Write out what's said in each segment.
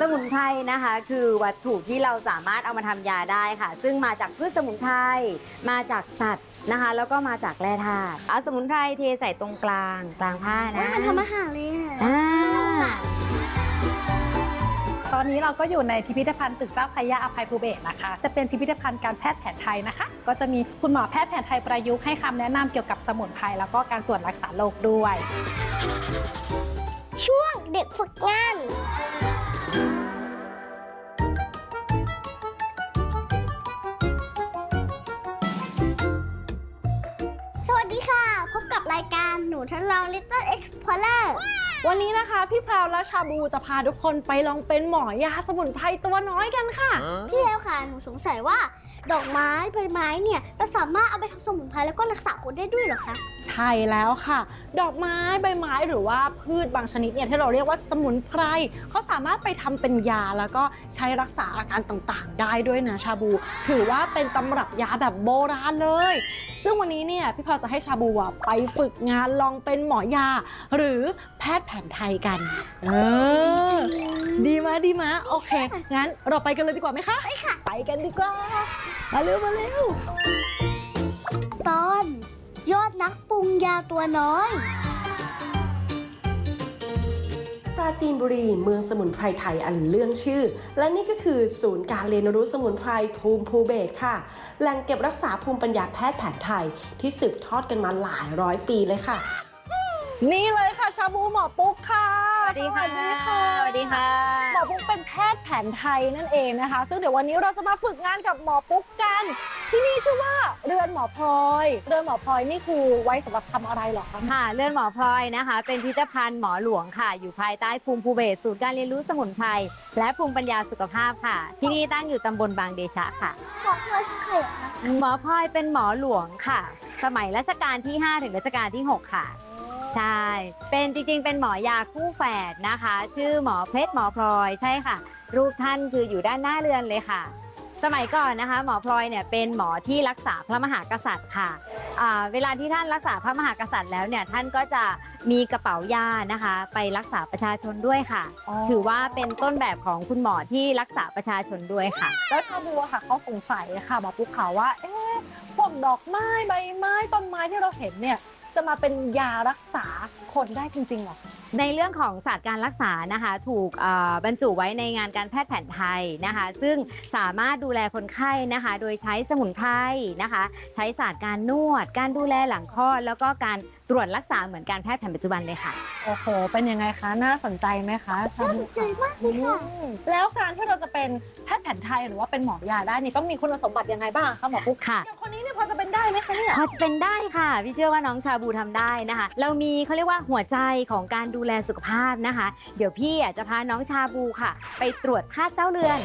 สมุนไพรนะคะ คือวัตถุที่เราสามารถเอามาทำยาได้ค่ะ ซึ่งมาจากพืชสมุนไพรมาจากสัตว์นะคะ แล้วก็มาจากแร่ธาตุเอาสมุนไพรเทใส่ตรงกลางกลางผ้านะมันทำอาหารเลยอะอ่าสนุกอะตอนนี้เราก็อยู่ในพิพิธภัณฑ์ตึกเจ้าพระยาอภัยภูเบศรนะคะ จะเป็นพิพิธภัณฑ์การแพทย์แผนไทยนะคะ ก็จะมีคุณหมอแพทย์แผนไทยประยุกต์ให้คำแนะนำเกี่ยวกับสมุนไพรแล้วก็การตรวจรักษาโรคด้วยช่วงเด็กฝึกงาน ทดลอง Little Explorer วันนี้นะคะ พี่พราวและชาบูจะพาทุกคนไปลองเป็นหมอยาสมุนไพรตัวน้อยกันค่ะ พี่เลวค่ะ หนูสงสัยว่า ดอกไม้ใบไม้เนี่ยเราสามารถเอาไปทำสมุนไพรแล้วก็รักษาคนได้ด้วยเหรอคะใช่แล้วค่ะ ดอกไม้ใบไม้หรือว่าพืชบางชนิดเนี่ยที่เราเรียกว่าสมุนไพรเขาสามารถไปทำเป็นยาแล้วก็ใช้รักษาอาการต่างๆ ได้ด้วยนะชาบู ถือว่าเป็นตำรับยาแบบโบราณเลย ซึ่งวันนี้เนี่ยพี่พราวจะให้ชาบูอะไปฝึกงานลองเป็นหมอยา หรือแพทย์แผนไทยกันเออดีมะดีมะโอเคงั้นเราไปกันเลยดีกว่าไหมคะไปค่ะ ไปกันดีกว่ามาเร็วมาเร็ว ตอนยอดนักปรุงยาตัวน้อย ปราจีนบุรีเมืองสมุนไพรไทยอันเรื่องชื่อ และนี่ก็คือศูนย์การเรียนรู้สมุนไพรภูมิภูเบศรค่ะ แหล่งเก็บรักษาภูมิปัญญาแพทย์แผนไทยที่สืบทอดกันมาหลายร้อยปีเลยค่ะ นี่เลยค่ะชาบูหมอปุ๊กค่ะ สวัสดีค่ะ สวัสดีค่ะ หมอปุ๊กเป็นแพทย์แผนไทยนั่นเองนะคะ ซึ่งเดี๋ยววันนี้เราจะมาฝึกงานกับหมอปุ๊กกัน ที่นี่ชื่อว่าเรือนหมอพลอย เรือนหมอพลอยนี่คือไว้สำหรับทำอะไรเหรอคะ ค่ะเลื่อนหมอพลอยนะคะ เป็นพิพิธภัณฑ์หมอหลวงค่ะ อยู่ภายใต้ภูมิภูเบศรศูนย์การเรียนรู้สมุนไพรและภูมิปัญญาสุขภาพค่ะ ที่นี่ตั้งอยู่ตำบลบางเดชะค่ะของเคยคือใครอะคะหมอพลอยเป็นหมอหลวงค่ะ สมัยรัชกาลที่ 5 ถึงรัชกาลที่ 6 ค่ะ ใช่ เป็นจริงๆ เป็นหมอยาคู่แฝดนะคะ ชื่อหมอเพชรหมอพลอยใช่ค่ะ รูปท่านคืออยู่ด้านหน้าเรือนเลยค่ะ สมัยก่อนนะคะ หมอพลอยเนี่ยเป็นหมอที่รักษาพระมหากษัตริย์ค่ะอ่าเวลาที่ท่านรักษาพระมหากษัตริย์แล้วเนี่ยท่านก็จะมีกระเป๋ายานะคะ ไปรักษาประชาชนด้วยค่ะ ถือว่าเป็นต้นแบบของคุณหมอที่รักษาประชาชนด้วยค่ะ แล้วชาบูอะค่ะเขาสงสัยค่ะหมอปุ๊กค่ะว่าเอ๊ะพวกดอกไม้ใบไม้ต้นไม้ที่เราเห็นเนี่ย จะมาเป็นยารักษาคนได้จริงๆเหรอ ในเรื่องของศาสตร์การรักษานะคะถูกบรรจุไว้ในงานการแพทย์แผนไทยนะคะ ซึ่งสามารถดูแลคนไข้นะคะ โดยใช้สมุนไพรนะคะ ใช้ศาสตร์การนวด การดูแลหลังคลอดแล้วก็การ ตรวจรักษาเหมือนการแพทย์แผนปัจจุบันเลยค่ะ โอ้โห เป็นยังไงคะ น่าสนใจไหมคะชาน่าบูสนใจมากเลยค่ะ อืมแล้วการที่เราจะเป็นแพทย์แผนไทยหรือว่าเป็นหมอยาได้นี่ต้องมีคุณสมบัติยังไงบ้างคะหมอปุ๊กค่ะ อย่างคนนี้เนี่ยพอจะเป็นได้ไหมคะเนี่ยพอจะเป็นได้ค่ะ พี่เชื่อว่าน้องชาบูทำได้นะคะ เรามีเขาเรียกว่าหัวใจของการดูแลสุขภาพนะคะ เดี๋ยวพี่อะจะพาน้องชาบูค่ะ ไปตรวจธาตุเจ้าเรือน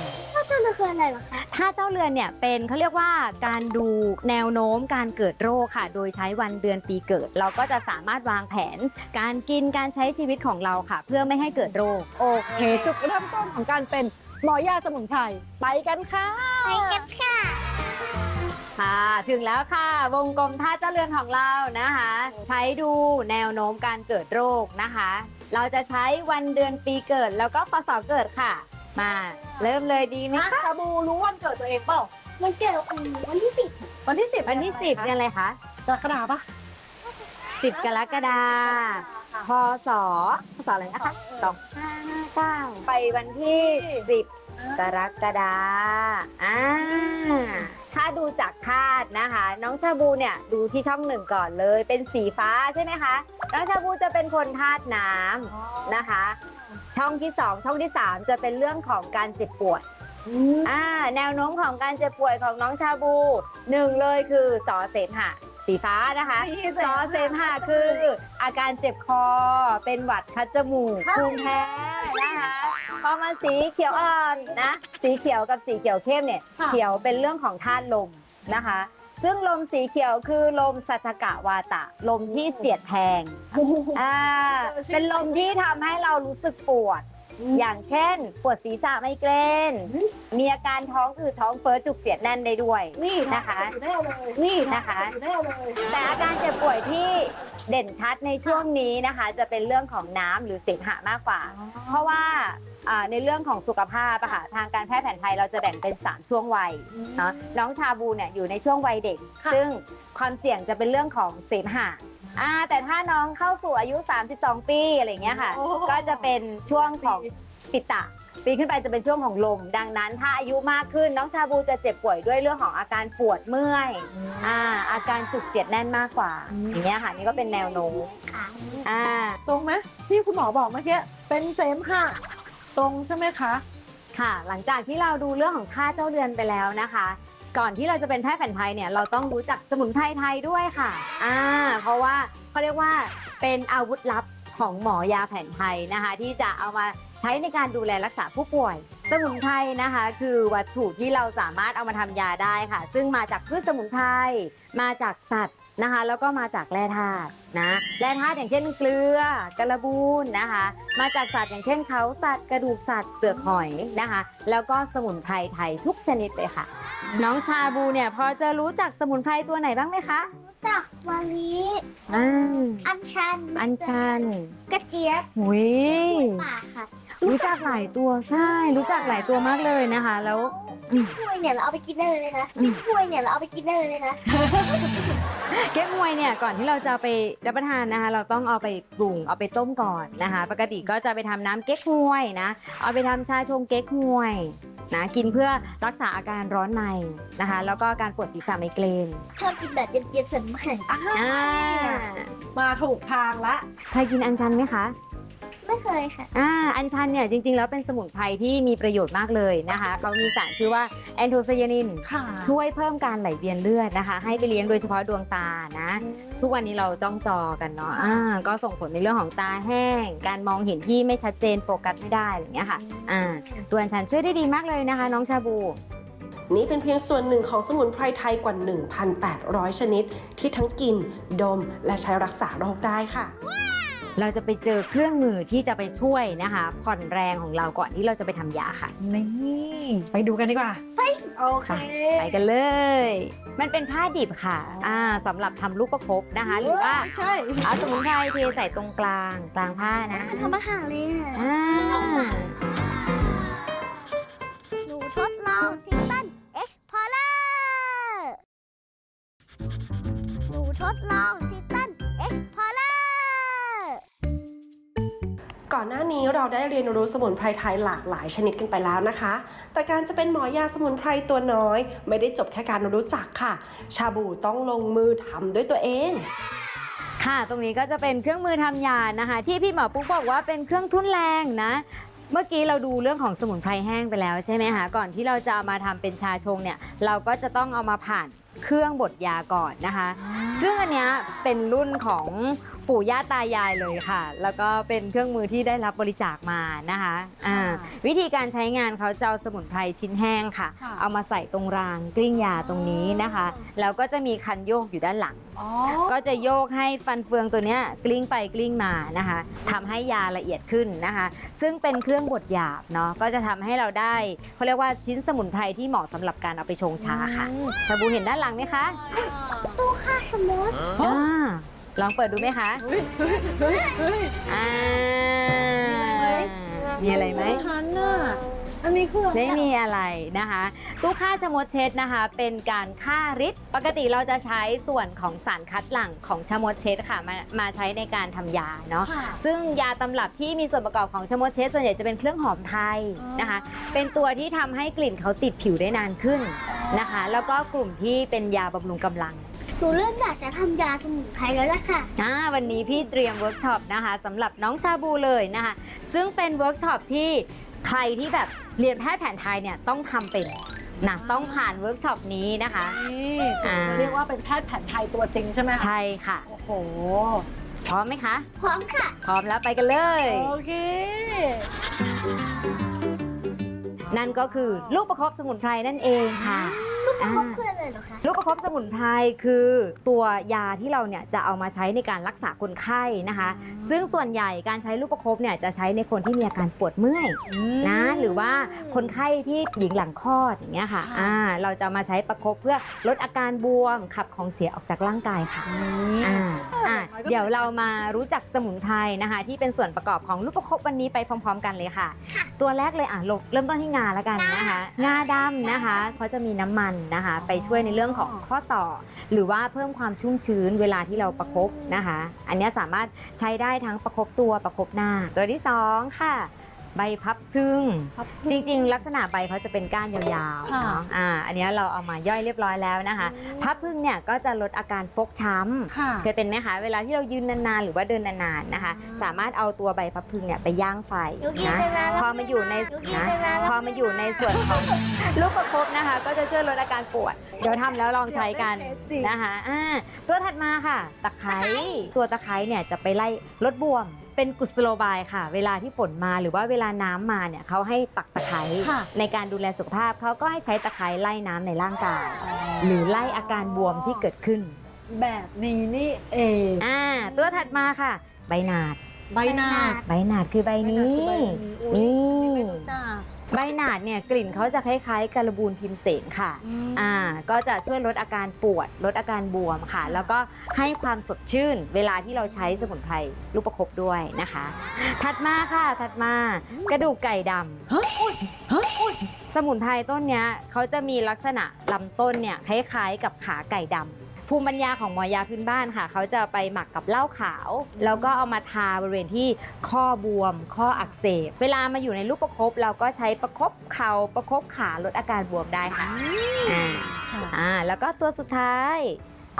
เจ้าเลือคืออะไรเหรอคะธาตุเจ้าเรือนเนี่ยเป็นเขาเรียกว่าการดูแนวโน้มการเกิดโรคค่ะ โดยใช้วันเดือนปีเกิด เราก็จะสามารถวางแผน การกินการใช้ชีวิตของเราค่ะ เพื่อไม่ให้เกิดโรค โอเค จุดเริ่มต้นของการเป็นหมอยาสมุนไพรไปกันค่ะไปกันค่ะค่ะถึงแล้วค่ะวงกลมธาตุเจ้าเรือนของเรานะคะ ใช้ดูแนวโน้มการเกิดโรคนะคะ เราจะใช้วันเดือนปีเกิดแล้วก็พศเกิดค่ะ มาเริ่มเลยดีไหมนะคะชาบูรู้วันเกิดตัวเองเปล่ามันเกิดอืมวันที่สิบวันที่สิบวันที่10เดือนอะไรคะกรกฎาคมปะ 10กรกฎาคมพศพศอะไรนะคะ2559ไปวันที่10กรกฎาอ่า ถ้าดูจากธาตุนะคะ น้องชาบูเนี่ยดูที่ช่องหนึ่งก่อนเลย เป็นสีฟ้าใช่ไหมคะ น้องชาบูจะเป็นคนธาตุน้ำนะคะ ช่องที่สองช่องที่สามจะเป็นเรื่องของการเจ็บปวยอ่า แนวโน้มของการเจ็บป่วยของน้องชาบูหนึ่งเลยคือสอเสมหะ สีฟ้านะคะซอเสมหะคือ อาการเจ็บคอ เป็นหวัดคัดจมูกภูมิแพ้นะคะพอมาสีเขียวอ่อนนะ สีเขียวกับสีเขียวเข้มเนี่ยค่ะเขียวเป็นเรื่องของธาตุลมนะคะ ซึ่งลมสีเขียวคือลมสัทกะวาตะ ลมที่เสียดแทงอ่าเป็นลมที่ทำให้เรารู้สึกปวด อย่างเช่น ปวดศีรษะไมเกรน มีอาการท้องอืดท้องเฟ้อจุกเสียดแน่นได้ด้วยนี่นะคะนี่นะคะแต่อาการเจ็บป่วยที่เด่นชัดในช่วงนี้นะคะ จะเป็นเรื่องของน้ำหรือเสมหะมากกว่า เพราะว่าอ่าในเรื่องของสุขภาพอะค่ะทางการแพทย์แผนไทยเราจะแบ่งเป็น 3 ช่วงวัยเนาะน้องชาบูเนี่ยอยู่ในช่วงวัยเด็ก ซึ่งความเสี่ยงจะเป็นเรื่องของเสมหะ อ่าแต่ถ้าน้องเข้าสู่อายุ 32 ปีอะไรอย่างเงี้ยค่ะก็จะเป็นช่วงของปิตะ ปีขึ้นไปจะเป็นช่วงของลม ดังนั้นถ้าอายุมากขึ้นน้องชาบูจะเจ็บป่วยด้วยเรื่องของอาการปวดเมื่อยอ่าอาการจุกเสียดแน่นมากกว่า อย่างเงี้ยค่ะนี่ก็เป็นแนวโน้มอ่า ตรงไหมที่คุณหมอบอกเมื่อกี้เป็นเสมหะตรงใช่ไหมคะ ค่ะ หลังจากที่เราดูเรื่องของค่าเจ้าเดือนไปแล้วนะคะ ก่อนที่เราจะเป็นแพทย์แผนไทยเนี่ยเราต้องรู้จักสมุนไพรไทยด้วยค่ะอ่าเพราะว่าเขาเรียกว่าเป็นอาวุธลับของหมอยาแผนไทยนะคะ ที่จะเอามาใช้ในการดูแลรักษาผู้ป่วย สมุนไพรนะคะ คือวัตถุที่เราสามารถเอามาทำยาได้ค่ะ ซึ่งมาจากพืชสมุนไพรมาจากสัตว์ นะคะแล้วก็มาจากแร่ธาตุนะแร่ธาตุอย่างเช่นเกลือกระบูนนะคะ มาจากสัตว์อย่างเช่นเขาสัตว์กระดูกสัตว์เปลือกหอยนะคะ แล้วก็สมุนไพรไทยทุกชนิดเลยค่ะ น้องชาบูเนี่ยพอจะรู้จักสมุนไพรตัวไหนบ้างไหมคะจากวาลีอ่าอัญชันอัญชันกระเจี๊ยบหุยป่าค่ะรู้จักหลายตัวใช่ รู้จักหลายตัวมากเลยนะคะ แล้วอืมถ้วยเนี่ยเราเอาไปกินได้เลยนะอืมถ้วยเนี่ยเราเอาไปกินได้เลยนะ เก๊กฮวยเนี่ยก่อนที่เราจะไปรับประทานนะคะ เราต้องเอาไปปรุงเอาไปต้มก่อนนะคะ ปกติก็จะไปทำน้ำเก๊กฮวยนะ เอาไปทำชาชงเก๊กฮวยนะกินเพื่อรักษาอาการร้อนในนะคะ แล้วก็การปวดศีรษะไมเกรนชอบกินแบบเย็นๆเสร็จน้ำแข็งอ่ามาถูกทางละเคยกินอัญชันไหมคะ ไม่เคยค่ะอ่าอัญชันเนี่ยจริง ๆ แล้วเป็นสมุนไพรที่มีประโยชน์มากเลยนะคะเขามีสารชื่อว่าแอนโทไซยานิน ค่ะช่วยเพิ่มการไหลเวียนเลือดนะคะ ให้ไปเลี้ยงโดยเฉพาะดวงตานะ ทุกวันนี้เราจ้องจอกันเนาะอ่าก็ส่งผลในเรื่องของตาแห้ง การมองเห็นที่ไม่ชัดเจนโฟกัสไม่ได้อะไรอย่างเงี้ยค่ะอ่าตัวอัญชันช่วยได้ดีมากเลยนะคะ น้องชาบู นี่เป็นเพียงส่วนหนึ่งของสมุนไพรไทยกว่า 1,800 ชนิด ที่ทั้งกิน ดม และใช้รักษาโรคได้ค่ะ เราจะไปเจอเครื่องมือที่จะไปช่วยนะคะ ผ่อนแรงของเราก่อนที่เราจะไปทำยาค่ะ นี่ไปดูกันดีกว่า ไป โอเค ไปกันเลย มันเป็นผ้าดิบค่ะอ่าสำหรับทำลูกประคบนะคะ หรือว่าใช่เอาสมุนไพรเทใส่ตรงกลางกลางผ้านะทำอาหารเลยค่ะอ่าหนูทดลองทิตันเอ็กพอร์เลอร์หนูทดลองทิ อนหน้านี้เราได้เรียนรู้สมุนไพรไทยหลากหลายชนิดกันไปแล้วนะคะ แต่การจะเป็นหมอยาสมุนไพรตัวน้อย ไม่ได้จบแค่การรู้จักค่ะ ชาบูต้องลงมือทำด้วยตัวเองค่ะ ตรงนี้ก็จะเป็นเครื่องมือทำยานะคะ ที่พี่หมอปุ๊กบอกว่าเป็นเครื่องทุ่นแรงนะ เมื่อกี้เราดูเรื่องของสมุนไพรแห้งไปแล้วใช่ไหมคะก่อนที่เราจะเอามาทำเป็นชาชงเนี่ย เราก็จะต้องเอามาผ่าน เครื่องบดยาก่อนนะคะ ซึ่งอันเนี้ยเป็นรุ่นของปู่ย่าตายายเลยค่ะ แล้วก็เป็นเครื่องมือที่ได้รับบริจาคมานะคะอ่าวิธีการใช้งานเขาจะเอาสมุนไพรชิ้นแห้งค่ะค่ะเอามาใส่ตรงรางกลิ้งยาตรงนี้นะคะ แล้วก็จะมีคันโยกอยู่ด้านหลังอ๋อก็จะโยกให้ฟันเฟืองตัวเนี้ยกลิ้งไปกลิ้งมานะคะทำให้ยาละเอียดขึ้นนะคะ ซึ่งเป็นเครื่องบดหยาบเนาะ ก็จะทำให้เราได้เขาเรียกว่าชิ้นสมุนไพรที่เหมาะสำหรับการเอาไปชงชาค่ะชาบูเห็นด้านหลังไหมคะตู้ค่าชะมดอ่าลองเปิดดูไหมคะเฮ้ยเฮ้ยเฮ้ยเฮ้ยอ่ามีอะไรไหมฉันน่ะ อันนี้คืออะไรไม่มีอะไรนะคะ ตู้ฆ่าชะมดเช็ดนะคะ เป็นการฆ่าฤทธิ์ปกติเราจะใช้ส่วนของสารคัดหลั่งของชะมดเช็ดค่ะมามาใช้ในการทำยาเนาะ ค่ะ ซึ่งยาตำรับที่มีส่วนประกอบของชะมดเชสส่วนใหญ่จะเป็นเครื่องหอมไทยนะคะ เป็นตัวที่ทำให้กลิ่นเขาติดผิวได้นานขึ้น นะคะ แล้วก็กลุ่มที่เป็นยาบำรุงกำลังหนูเริ่มอยากจะทำยาสมุนไพรแล้วล่ะค่ะ อ่าวันนี้พี่เตรียมเวิร์กช็อปนะคะสำหรับน้องชาบูเลยนะคะ ซึ่งเป็นเวิร์กช็อปที่ใครที่แบบเรียนแพทย์แผนไทยเนี่ยต้องทำเป็นนะต้องผ่านเวิร์กช็อปนี้นะคะ นี่อ่าจะเรียกว่าเป็นแพทย์แผนไทยตัวจริงใช่ไหมคะใช่ค่ะ โอ้โห พร้อมไหมคะ พร้อมค่ะ พร้อมแล้วไปกันเลย โอเค นั่นก็คือลูกประคบสมุนไพรนั่นเองค่ะ ลูกประคบอ่าคืออะไรเหรอคะลูกประคบสมุนไพรคือตัวยาที่เราเนี่ยจะเอามาใช้ในการรักษาคนไข้นะคะ ซึ่งส่วนใหญ่การใช้ลูกประคบเนี่ยจะใช้ในคนที่มีอาการปวดเมื่อยนะหรือว่าคนไข้ที่หญิงหลังคลอดอย่างเงี้ยค่ะอ่าเราจะมาใช้ประคบเพื่อลดอาการบวมขับของเสียออกจากร่างกายค่ะอ่าอ่าเดี๋ยวเรามารู้จักสมุนไพรนะคะ ที่เป็นส่วนประกอบของลูกประคบวันนี้ไปพร้อม ๆ กันเลยค่ะ ตัวแรกเลยอะเริ่มต้นที่งาแล้วกันนะคะ งาดำนะคะเขาจะมีน้ำมันนะคะ ไปช่วยในเรื่องของข้อต่อ หรือว่าเพิ่มความชุ่มชื้นเวลาที่เราประคบนะคะ อันเนี้ยสามารถใช้ได้ทั้งประคบตัวประคบหน้า ตัวที่สองค่ะ ใบพับพึ่งจริงๆ ลักษณะใบเขาจะเป็นก้านยาวๆค่ะเนาะอ่าอันเนี้ยเราเอามาย่อยเรียบร้อยแล้วนะคะพับพึ่งเนี่ยก็จะลดอาการฟกช้ำค่ะ เคยเป็นไหมคะเวลาที่เรายืนนานๆ หรือว่าเดินนานๆนะคะสามารถเอาตัวใบพับพึงเนี่ยไปย่างไฟหนูกินนะไปนานแล้วพอมาอยู่ในหนูกินนะไปนานแล้ว พอมาอยู่ในส่วนของ ลูกประคบนะคะ ก็จะช่วยลดอาการปวดเดี๋ยวทำแล้วลองใช้กันนะคะอ่าตัวถัดมาค่ะ ตะไคร้ตัวตะไคร้เนี่ยจะไปไล่ลดบวม เป็นกุศโลบายค่ะ เวลาที่ฝนมาหรือว่าเวลาน้ำมาเนี่ยเขาให้ปักตะไคร้ค่ะ ในการดูแลสุขภาพเขาก็ให้ใช้ตะไคร้ไล่น้ำในร่างกาย หรือไล่อาการบวมที่เกิดขึ้นแบบนี้นี่เองอ่าตัวถัดมาค่ะ ใบหนาด ใบหน้าใบหนาดคือใบนี้นี่นี่ไม่รู้จัก ใบหนาดเนี่ยกลิ่นเขาจะคล้ายๆการบูนพิมเสนค่ะอ่า ก็จะช่วยลดอาการปวด ลดอาการบวมค่ะ แล้วก็ให้ความสดชื่นเวลาที่เราใช้สมุนไพรลูกประคบด้วยนะคะ ถัดมาค่ะ ถัดมากระดูกไก่ดำ ฮะอุ้ยฮะอุ้ยสมุนไพรต้นเนี้ยเขาจะมีลักษณะลำต้นเนี่ยคล้ายๆกับขาไก่ดำ ภูมิปัญญาของหมอยาพื้นบ้านค่ะ เขาจะไปหมักกับเหล้าขาว แล้วก็เอามาทาบริเวณที่ข้อบวม ข้ออักเสบ เวลามาอยู่ในลูกประคบเราก็ใช้ประคบเข่าประคบขาลดอาการบวมได้ค่ะอ่าอ่าแล้วก็ตัวสุดท้าย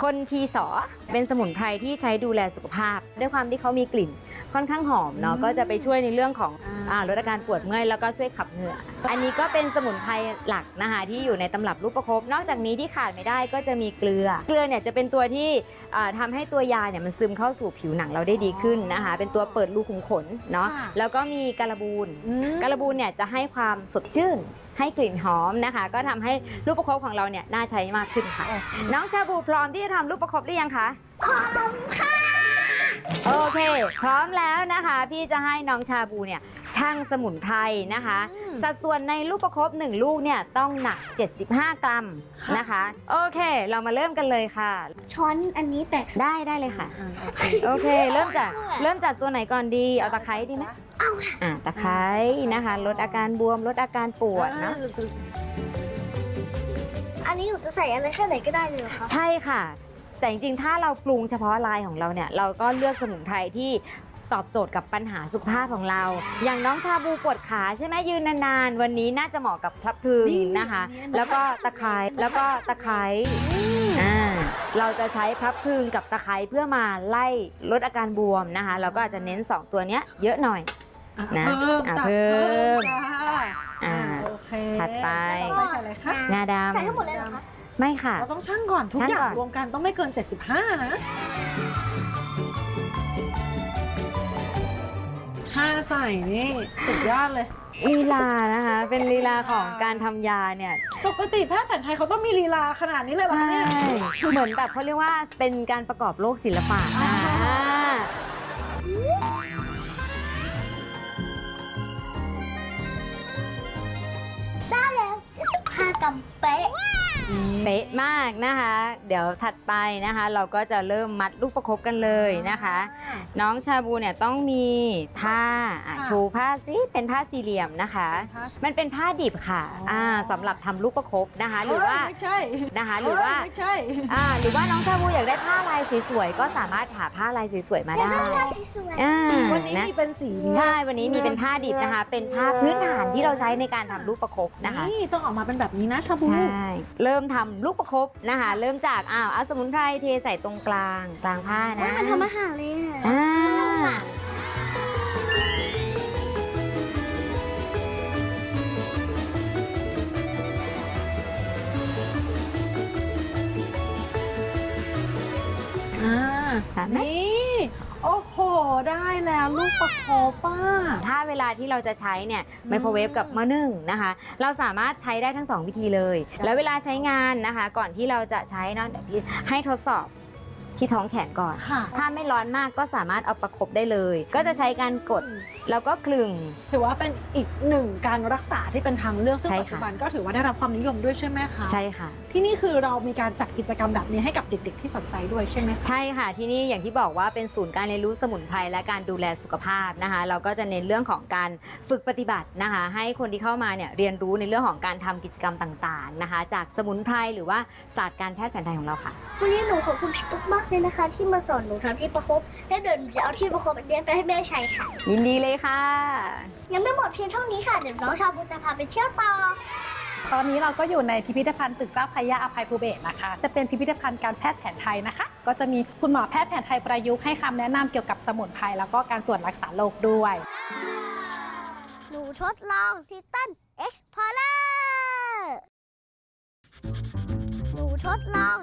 คนทีสอเป็นสมุนไพรที่ใช้ดูแลสุขภาพ ด้วยความที่เขามีกลิ่น ค่อนข้างหอมเนาะก็จะไปช่วยในเรื่องของอ่าลดอาการปวดเมื่อยแล้วก็ช่วยขับเหงื่อ อันนี้ก็เป็นสมุนไพรหลักนะคะที่อยู่ในตำรับลูกประคบ นอกจากนี้ที่ขาดไม่ได้ก็จะมีเกลือ เกลือเนี่ยจะเป็นตัวที่อ่าทำาให้ตัวยาเนี่ยมันซึมเข้าสู่ผิวหนังเราได้ดีขึ้นนะคะ เป็นตัวเปิดรูขุมขนเนาะค่ะแล้วก็มีการบูนอืมการบูนเนี่ยจะให้ความสดชื่นให้กลิ่นหอมนะคะ ก็ทำให้ลูกประคบของเราเนี่ยน่าใช้มากขึ้นค่ะ น้องชาบูพร้อมที่จะทำลูกประคบหรือยังคะพร้อมค่ะ โอเค พร้อมแล้วนะคะ พี่จะให้น้องชาบูเนี่ยช่างสมุนไพรนะคะสัดส่วนในลูกประคบ1ลูกเนี่ยต้องหนัก 75 กรัมนะคะ โอเค เรามาเริ่มกันเลยค่ะ ช้อนอันนี้แปลกสุดได้ได้เลยค่ะ อ่าโอเคโอเค เริ่มจากเริ่มจากตัวไหนก่อนดี เอาตะไคร้ดีไหมเอาค่ะอ่าตะไคร้นะคะ ลดอาการบวม ลดอาการปวดเนอะอันนี้หนูจะใส่อะไรแค่ไหนก็ได้เลยเหรอคะ ใช่ค่ะ แต่จริงๆ ถ้าเราปรุงเฉพาะลายของเราเนี่ย เราก็เลือกสมุนไพรที่ตอบโจทย์กับปัญหาสุขภาพของเรา อย่างน้องชาบูปวดขาใช่ไหมยืนนานๆ วันนี้น่าจะเหมาะกับพลับพลึงนะคะ แล้วก็ตะไคร้แล้วก็ตะไคร้อ่าเราจะใช้พลับพลึงกับตะไคร้เพื่อมาไล่ลดอาการบวมนะคะ เราก็อาจจะเน้น 2 ตัวเนี้ยเยอะหน่อยนะเพิ่มอะเพิ่มจ้าอ่าโอเคถัดไปใส่อะไรคะงาดำใส่ทั้งหมดเลยเหรอคะ ไม่ค่ะ เราต้องชั่งก่อนทุกชั่งอย่าก่งอน รวมกันต้องไม่เกิน 75 นะ ถ้าใส่นี่สุดยอดเลย ลีลานะคะ เป็นลีลาของการทำยาเนี่ย ปกติแพทย์แผนไทยเขาต้องมีลีลาขนาดนี้เลยเหรอใช่คะเนี่ย เหมือนแบบเขาเรียกว่าเป็นการประกอบโลกศิลปะอ่า อ่าได้แล้ว75กรัมเป๊ะ เป๊ะมากนะคะ เดี๋ยวถัดไปนะคะ เราก็จะเริ่มมัดลูกประคบกันเลยนะคะ น้องชาบูเนี่ยต้องมีผ้าอะค่ะชูผ้าสิเป็นผ้าสี่เหลี่ยมนะคะมันเป็นผ้าดิบค่ะอ๋ออ่อ่าสำหรับทำลูกประคบนะคะ หรือว่าเยไม่ใช่นะคะหรือว่า เยไม่ใช่ อ่าหรือว่าน้องชาบูอยากได้ผ้าลายสวยๆก็สามารถหาผ้าลายสวยๆมาอยากได้ได้ลายสวยๆอ่าวันนี้นะมีเป็นสีใช่วันนี้มีเป็นผ้าดิบนะคะ เป็นผ้าพื้นฐานที่เราใช้ในการทำลูกประคบนะคะ นี่ต้องออกมาเป็นแบบนี้นะชาบู ใช่ เริ่มทำลูกประคบนะคะ เริ่มจากอ้าวเอาสมุนไพรเทใส่ตรงกลางกลางผ้าเฮ้ยนะมันทำอาหารเลยอะอ่าสนุกอะอ่าค่ะไหม นี่ โอ้โห ได้แล้วลูกประคบป้า ถ้าเวลาที่เราจะใช้เนี่ยไมโครเวฟกับหม้อนึ่งนะคะ เราสามารถใช้ได้ทั้งสองวิธีเลย แล้วเวลาใช้งานนะคะ ก่อนที่เราจะใช้เนอะเดี๋ยวพี่ให้ทดสอบ ที่ท้องแขนก่อน ค่ะ ถ้าไม่ร้อนมากก็สามารถเอาประคบได้เลย ก็จะใช้การกดแล้วก็คลึง ถือว่าเป็นอีกหนึ่งการรักษาที่เป็นทางเลือกซึ่งใช่ปัจค่ะจุบันก็ถือว่าได้รับความนิยมด้วยใช่ไหมคะใช่ค่ะ ที่นี่คือเรามีการจัดกิจกรรมแบบนี้ให้กับเด็ก ๆ ที่สนใจด้วยใช่ไหมคะใช่ค่ะที่นี่อย่างที่บอกว่าเป็นศูนย์การเรียนรู้สมุนไพรและการดูแลสุขภาพนะคะ เราก็จะเน้นเรื่องของการฝึกปฏิบัตินะคะ ให้คนที่เข้ามาเนี่ยเรียนรู้ในเรื่องของการทำกิจกรรมต่างๆนะคะ จากสมุนไพรหรือว่าศาสตร์การแพทย์แผนไทยของเราค่ะ วันนี้หนูขอบคุณพี่ตุ๊กมากเลยนะคะ ที่มาสอนหนูทำที่ประคบและเดี๋ยวหนูจะเอาที่ประคบอันเนี้ยไปให้แม่ใช้ค่ะ ยินดีเลยค่ะ ยังไม่หมดเพียงเท่านี้ค่ะ เดี๋ยวน้องชาวบุญจะพาไปเที่ยวต่อ ตอนนี้เราก็อยู่ในพิพิธภัณฑ์ตึกเจ้าพระยาอภัยภูเบศรนะคะ จะเป็นพิพิธภัณฑ์การแพทย์แผนไทยนะคะ ก็จะมีคุณหมอแพทย์แผนไทยประยุกต์ให้คำแนะนำเกี่ยวกับสมุนไพรแล้วก็การตรวจรักษาโรคด้วย หนูทดลองทิตันเอ็กซ์พอร์เลอร์หนูทดลอง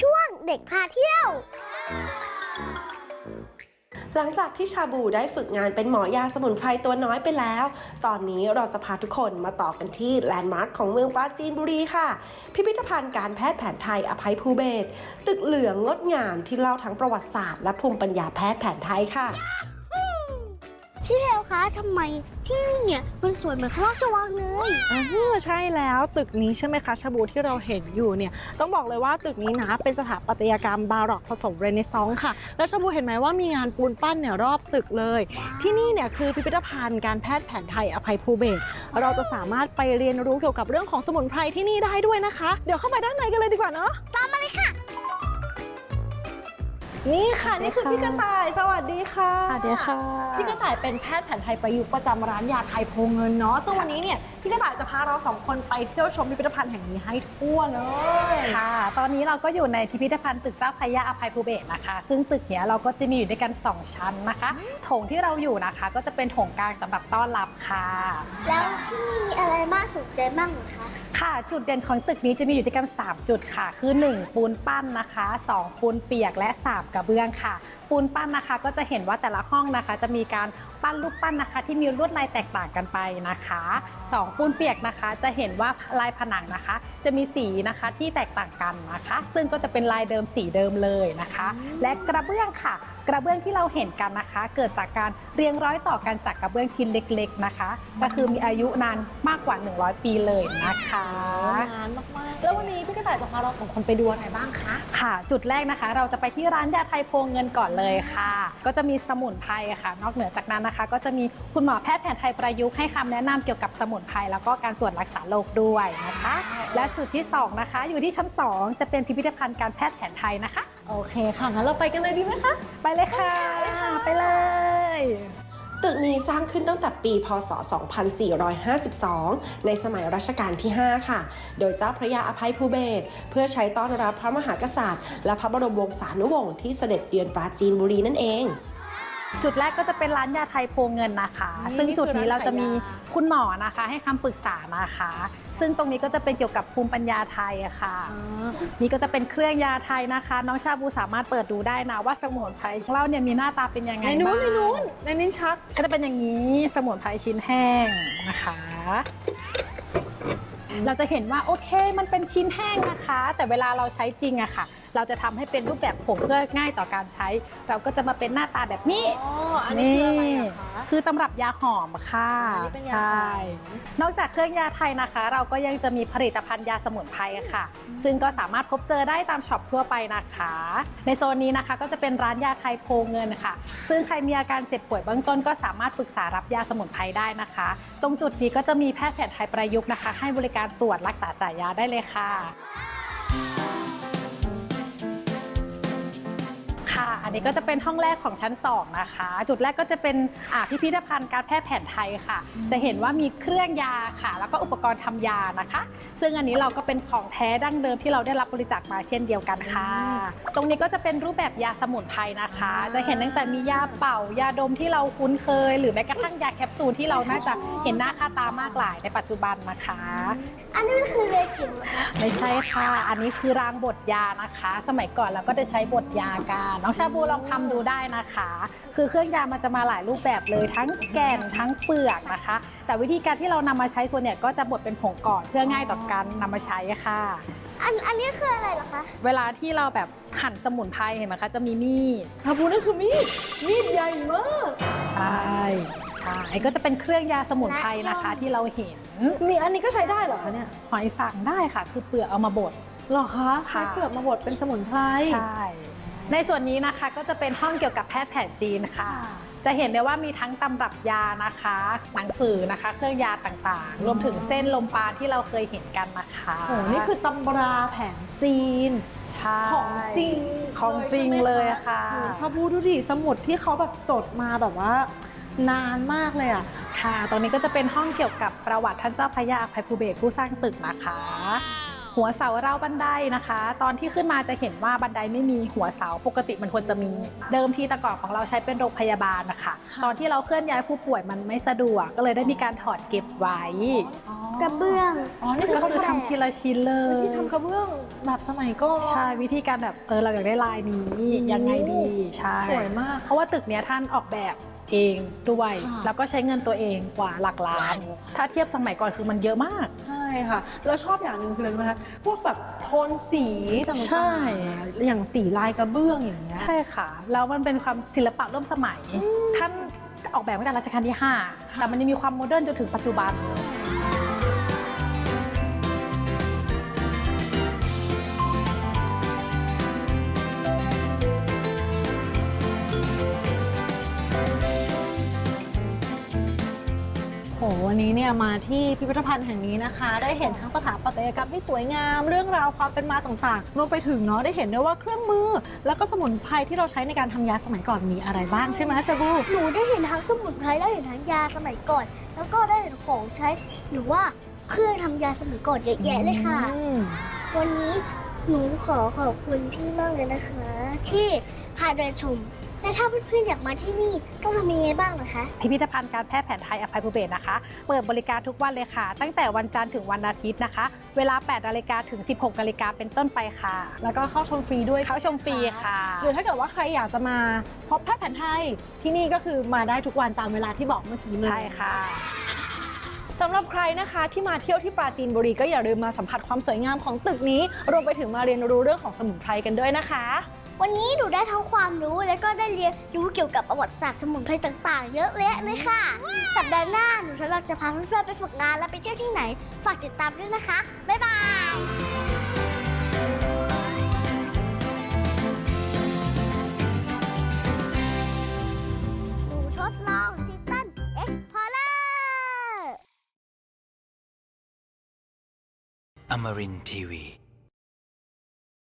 ช่วงเด็กพาเที่ยว หลังจากที่ชาบูได้ฝึกงานเป็นหมอยาสมุนไพรตัวน้อยไปแล้ว ตอนนี้เราจะพาทุกคนมาต่อกันที่แลนด์มาร์คของเมืองปราจีนบุรีค่ะ พิพิธภัณฑ์การแพทย์แผนไทยอภัยภูเบศตึกเหลืองงดงามที่เล่าทั้งประวัติศาสตร์และภูมิปัญญาแพทย์แผนไทยค่ะ พี่เพลคะทำไมที่นี่เนี่ยมันสวยเหมือนพระราชวังเลยอ่าใช่แล้วตึกนี้ใช่ไหมคะชาบูที่เราเห็นอยู่เนี่ยต้องบอกเลยว่าตึกนี้นะเป็นสถาปัตยกรรมบาร็อกผสมเรเนซองส์ค่ะ แล้วชาบูเห็นไหมว่ามีงานปูนปั้นเนี่ยรอบตึกเลย ที่นี่เนี่ยคือพิพิธภัณฑ์การแพทย์แผนไทยอภัยภูเบศรเราจะสามารถไปเรียนรู้เกี่ยวกับเรื่องของสมุนไพรที่นี่ได้ด้วยนะคะ เดี๋ยวเข้าไปด้านในกันเลยดีกว่าเนาะตามมาเลยค่ะ นี่ค่ะนี่คือพี่กระต่ายสวัสดีค่ะสวัสดีค่ะ พี่กระต่ายเป็นแพทย์แผนไทยประยุกต์ประจำร้านยาไทยโพเงินเนาะซึ่งวันนี้เนี่ยพี่กระต่ายจะพาเราสองคนไปเที่ยวชมพิพิธภัณฑ์แห่งนี้ให้ทั่วเลยค่ะ ตอนนี้เราก็อยู่ในพิพิธภัณฑ์ตึกเจ้าพระยาอภัยภูเบศรนะคะ ซึ่งตึกเนี้ยเราก็จะมีอยู่ด้วยกัน2ชั้นนะคะโถงที่เราอยู่นะคะ ก็จะเป็นโถงกลางสำหรับต้อนรับค่ะ แล้วที่นี่มีอะไรน่าสนใจบ้างเหรอคะค่ะจุดเด่นของตึกนี้จะมีอยู่ด้วยกัน 3 จุดค่ะ คือ 1 ปูนปั้นนะคะ 2 ปูนเปียกและ 3กระเบื้องค่ะ ปูนปั้นนะคะ ก็จะเห็นว่าแต่ละห้องนะคะ จะมีการปั้นรูปปั้นนะคะ ที่มีลวดลายแตกต่างกันไปนะคะ สองปูนเปียกนะคะ จะเห็นว่าลายผนังนะคะ จะมีสีนะคะที่แตกต่างกันนะคะ ซึ่งก็จะเป็นลายเดิมสีเดิมเลยนะคะ และกระเบื้องค่ะ กระเบื้องที่เราเห็นกันนะคะ เกิดจากการเรียงร้อยต่อกันจากกระเบื้องชิ้นเล็ก ๆนะคะ ก็คือมีอายุนานมากกว่า 100 ปีเลยนะคะนานมากๆแล้ววันนี้พี่กระต่ายจะพาเราสองคนไปดูอะไรบ้างคะค่ะ จุดแรกนะคะ เราจะไปที่ร้านยาไทยโพงเงินก่อนเลยค่ะ ก็จะมีสมุนไพรค่ะ นอกเหนือจากนั้นนะคะ ก็จะมีคุณหมอแพทย์แผนไทยประยุกต์ให้คำแนะนำเกี่ยวกับสมุนไพรแล้วก็การตรวจรักษาโรคด้วยนะคะ และจุดที่สองนะคะ อยู่ที่ชั้นสองจะเป็นพิพิธภัณฑ์การแพทย์แผนไทยนะคะ โอเคค่ะ งั้นเราไปกันเลยดีไหมคะ ไปเลยค่ะ ไปเลย ตึกนี้สร้างขึ้นตั้งแต่ปี พศ 2452 ในสมัยรัชกาลที่ 5 ค่ะ โดยเจ้าพระยาอภัยภูเบศรเพื่อใช้ต้อนรับพระมหากษัตริย์ และพระบรมวงศานุวงศ์ที่เสด็จเยือนปราจีนบุรีนั่นเอง จุดแรกก็จะเป็นร้านยาไทยโพเงินนะคะ นี่ซึ่งจุดนี้คือร้านเราจะมีขายยคุณหมอนะคะ ให้คำปรึกษานะคะ ซึ่งตรงนี้ก็จะเป็นเกี่ยวกับภูมิปัญญาไทยอะค่ะ นี่ก็จะเป็นเครื่องยาไทยนะคะ น้องชาบูสามารถเปิดดูได้นะว่าสมุนไพรของเราเนี่ยมีหน้าตาเป็นยังไงในนู้นบ้างในนู้นในนิ้นชัก ก็จะเป็นอย่างนี้สมุนไพรชิ้นแห้งนะคะ เราจะเห็นว่าโอเคมันเป็นชิ้นแห้งนะคะ แต่เวลาเราใช้จริงอะค่ะ เราจะทำให้เป็นรูปแบบผงเพื่อง่ายต่อการใช้ เราก็จะมาเป็นหน้าตาแบบนี้อ๋ออันนี้คืออะไรอะคะคือตำรับยาหอมค่ะอันนี้เป็นยาหอม ใช่ นอกจากเครื่องยาไทยนะคะ เราก็ยังจะมีผลิตภัณฑ์ยาสมุนไพรค่ะ ซึ่งก็สามารถพบเจอได้ตามช็อปทั่วไปนะคะ ในโซนนี้นะคะก็จะเป็นร้านยาไทยโพเงินค่ะ ซึ่งใครมีอาการเจ็บป่วยเบื้องต้นก็สามารถปรึกษารับยาสมุนไพรได้นะคะ ตรงจุดนี้ก็จะมีแพทย์แผนไทยประยุกต์นะคะ ให้บริการตรวจรักษาจ่ายยาได้เลยค่ะ ค่ะ อันนี้ก็จะเป็นห้องแรกของชั้น 2 นะคะ จุดแรกก็จะเป็นอ่าพิพิธภัณฑ์การแพทย์แผนไทยค่ะ จะเห็นว่ามีเครื่องยาค่ะ แล้วก็อุปกรณ์ทำยานะคะ ซึ่งอันนี้เราก็เป็นของแท้ดั้งเดิมที่เราได้รับบริจาคมาเช่นเดียวกันค่ะ ตรงนี้ก็จะเป็นรูปแบบยาสมุนไพรนะคะ จะเห็นตั้งแต่มียาเป่ายาดมที่เราคุ้นเคย หรือแม้กระทั่งยาแคปซูลที่เราน่าจะเห็นหน้าค่าตามากหลายในปัจจุบันนะคะ อันนี้มันคือเวจิ๋วเหรอคะไม่ใช่ค่ะ อันนี้คือรางบดยานะคะ สมัยก่อนเราก็จะใช้บดยากันน้องชาบูลองทำดูได้นะคะ คือเครื่องยามันจะมาหลายรูปแบบเลยทั้งแก่นทั้งเปลือกนะคะ แต่วิธีการที่เรานำมาใช้ส่วนเนี่ยก็จะบดเป็นผงก่อนเพื่อง่ายต่อการนำมาใช้ค่ะอันอันนี้คืออะไรเหรอคะ เวลาที่เราแบบหั่นสมุนไพรเห็นไหมคะจะมีมีดชาบูนั่นคือมีด มีดใหญ่มาก ใช่ใช่ก็จะเป็นเครื่องยาสมุนไพรนะคะที่เราเห็น นี่อันนี้ก็ใช้ได้เหรอคะเนี่ย หอยสังได้ค่ะ คือเปลือกเอามาบดเหรอคะ ใช้ค่ะเปลือกมาบดเป็นสมุนไพร ใช่ ในส่วนนี้นะคะก็จะเป็นห้องเกี่ยวกับแพทย์แผนจีนค่ะ จะเห็นได้ว่ามีทั้งตำรับยานะคะ หนังสือนะคะ เครื่องยาต่างๆ รวมถึงเส้นลมปราณที่เราเคยเห็นกันนะคะโอ้โหนี่คือตำราแผนจีนใช่ของจริงของจริงเลยค่ะโอ้โหชาบูดูดิสมุดที่เขาแบบจดมาแบบว่านานมากเลยอะค่ะ ตรงนี้ก็จะเป็นห้องเกี่ยวกับประวัติท่านเจ้าพระยาอภัยภูเบศรผู้สร้างตึกนะคะ หัวเสาเร้าบันไดนะคะ ตอนที่ขึ้นมาจะเห็นว่าบันไดไม่มีหัวเสาปกติมันควรจะมี เดิมทีแต่ก่อนของเราใช้เป็นโรงพยาบาลนะคะ ตอนที่เราเคลื่อนย้ายผู้ป่วยมันไม่สะดวก ก็เลยได้มีการถอดเก็บไว้กระเบื้องอ๋อนี่คือก็คือทำทีละชิ้นเลยที่ทำกระเบื้องแบบสมัยก่อนใช่วิธีการแบบเออเราอยากได้ลายนี้อืมยังไงดีใช่สวยมาก เพราะว่าตึกเนี้ยท่านออกแบบ เองด้วย ค่ะ แล้วก็ใช้เงินตัวเองกว่าหลักล้าน ถ้าเทียบสมัยก่อนคือมันเยอะมาก ใช่ค่ะ แล้วชอบอย่างหนึ่งคืออะไรรู้ไหมคะพวกแบบโทนสีต่างๆใช่ อย่างสีลายกระเบื้องอย่างเงี้ย ใช่ค่ะ แล้วมันเป็นความศิลปะร่วมสมัย ท่านออกแบบตั้งแต่รัชกาลที่ 5 แต่มันยังมีความโมเดิร์นจนถึงปัจจุบัน นนี้เนี่ยมาที่พิพิธภัณฑ์แห่งนี้นะคะ ได้เห็นทั้งสถาปัตยกรรมที่สวยงาม เรื่องราวความเป็นมาต่างๆรวมไปถึงเนาะได้เห็นด้วยว่าเครื่องมือ แล้วก็สมุนไพรที่เราใช้ในการทำยาสมัยก่อนมีอะไรบ้างใช่ไหมชาบูหนูได้เห็นทั้งสมุนไพรได้เห็นทั้งยาสมัยก่อน แล้วก็ได้เห็นของใช้หรือว่าเครื่องทำยาสมัยก่อนเยอะแยะเลยค่ะ อืม วันนี้หนูขอขอบคุณพี่มากเลยนะคะ ที่พาเดินชม และถ้าเพื่อนๆอยากมาที่นี่ต้องทำยังไงบ้างนะคะ พิพิธภัณฑ์การแพทย์แผนไทยอภัยภูเบศรนะคะ เปิดบริการทุกวันเลยค่ะ ตั้งแต่วันจันทร์ถึงวันอาทิตย์นะคะ เวลา 8นาฬิกาถึง 16นาฬิกาเป็นต้นไปค่ะ แล้วก็เข้าชมฟรีด้วยเข้าชมฟรีค่ะ หรือถ้าเกิดว่าใครอยากจะมาพบแพทย์แผนไทยที่นี่ก็คือมาได้ทุกวันตามเวลาที่บอกเมื่อกี้เลยใช่ค่ะสำหรับใครนะคะที่มาเที่ยวที่ปราจีนบุรีก็อย่าลืมมาสัมผัสความสวยงามของตึกนี้ รวมไปถึงมาเรียนรู้เรื่องของสมุนไพรกันด้วยนะคะ วันนี้หนูได้ทั้งความรู้และก็ได้เรียนรู้เกี่ยวกับประวัติศาสตร์สมุนไพรต่างๆ เยอะแยะเลยค่ะ สัปดาห์หน้าหนูทดลองจะพาเพื่อนๆไปฝึกงานและไปเที่ยวที่ไหน ฝากติดตามด้วยนะคะ บ๊ายบายหนูทดลองทิตันเอ็กพอร์เลอร์ Amarin Tiwi.